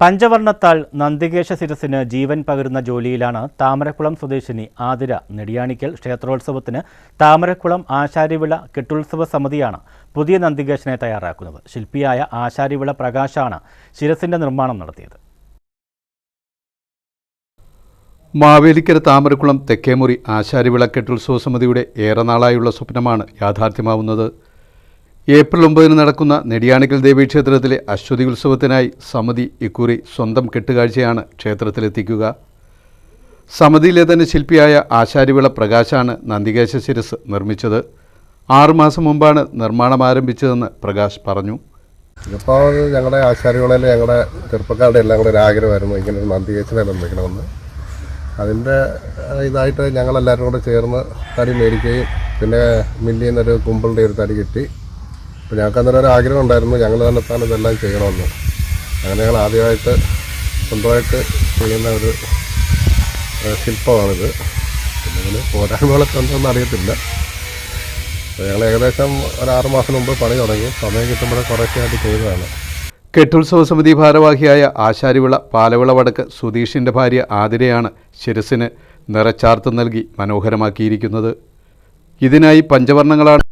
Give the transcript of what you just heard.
പഞ്ചവർണത്താൽ നന്ദികേശ ശിരസിന് ജീവൻ പകരുന്ന ജോലിയിലാണ് താമരക്കുളം സ്വദേശിനി ആതിര നെടിയാണിക്കൽ ക്ഷേത്രോത്സവത്തിന് താമരക്കുളം ആശാരിവിള കെട്ടുത്സവ സമിതിയാണ് പുതിയ നന്ദികേശനെ തയ്യാറാക്കുന്നത്. ശില്പിയായ ആശാരിവിള പ്രകാശാണ് ശിരസിന്റെ നിർമ്മാണം നടത്തിയത്. മാവേലിക്കര താമരക്കുളം തെക്കേമുറി ആശാരിവിള കെട്ടുത്സവ സമിതിയുടെ ഏറെ നാളായുള്ള സ്വപ്നമാണ് യാഥാർത്ഥ്യമാവുന്നത്. ഏപ്രിൽ ഒമ്പതിന് നടക്കുന്ന നെടിയാണിക്കൽ ദേവീക്ഷേത്രത്തിലെ അശ്വതി ഉത്സവത്തിനായി സമിതി ഇക്കുറി സ്വന്തം കെട്ടുകാഴ്ചയാണ് ക്ഷേത്രത്തിലെത്തിക്കുക. സമിതിയിലെ തന്നെ ശില്പിയായ ആശാരിവിള പ്രകാശാണ് നന്ദികേശ ശിരസ് നിർമ്മിച്ചത്. ആറുമാസം മുമ്പാണ് നിർമ്മാണം ആരംഭിച്ചതെന്ന് പ്രകാശ് പറഞ്ഞു. ഇതിപ്പോൾ ഞങ്ങളുടെ ആശാരികളിൽ ഞങ്ങളുടെ ചെറുപ്പക്കാരുടെ എല്ലാം കൂടെ ഒരു ആഗ്രഹമായിരുന്നു ഇങ്ങനെ ഒരു നന്ദികേശനെ നിർമ്മിക്കണമെന്ന്. അതിന്റെ ഇതായിട്ട് ഞങ്ങളെല്ലാവരും കൂടെ ചേർന്ന് തടി മേടിക്കുകയും പിന്നെ മില്ലിൽ നിന്നൊരു കുമ്പിളിന്റെ ഒരു തടി കിട്ടി. അപ്പോൾ ഞങ്ങൾക്ക് അന്നേരം ഒരു ആഗ്രഹം ഉണ്ടായിരുന്നു. ഞങ്ങൾ തന്നെ താൻ ഇതെല്ലാം ചെയ്യണമെന്ന്. അങ്ങനെ ഞങ്ങൾ ആദ്യമായിട്ട് സ്വന്തമായിട്ട് ചെയ്യുന്ന ഒരു ശില്പമാണിത്. പിന്നെ ഇതിന് പോരായ്മകളൊക്കെ ഉണ്ടോയെന്ന് അറിയത്തില്ല. ഞങ്ങൾ ഏകദേശം ഒരു ആറ് മാസം മുമ്പ് പണി തുടങ്ങി. സമയം കിട്ടുമ്പോൾ കുറേശ്ശെ ആയിട്ട് ചെയ്തതാണ്. കെട്ടുത്സവ സമിതി ഭാരവാഹിയായ ആശാരിവിള പാലവിള വടക്ക് സുധീഷിന്റെ ഭാര്യ ആതിരയാണ് ശിരസിന് നിറച്ചാർത്ത് നൽകി മനോഹരമാക്കിയിരിക്കുന്നത്. ഇതിനായി പഞ്ചവർണങ്ങളാണ്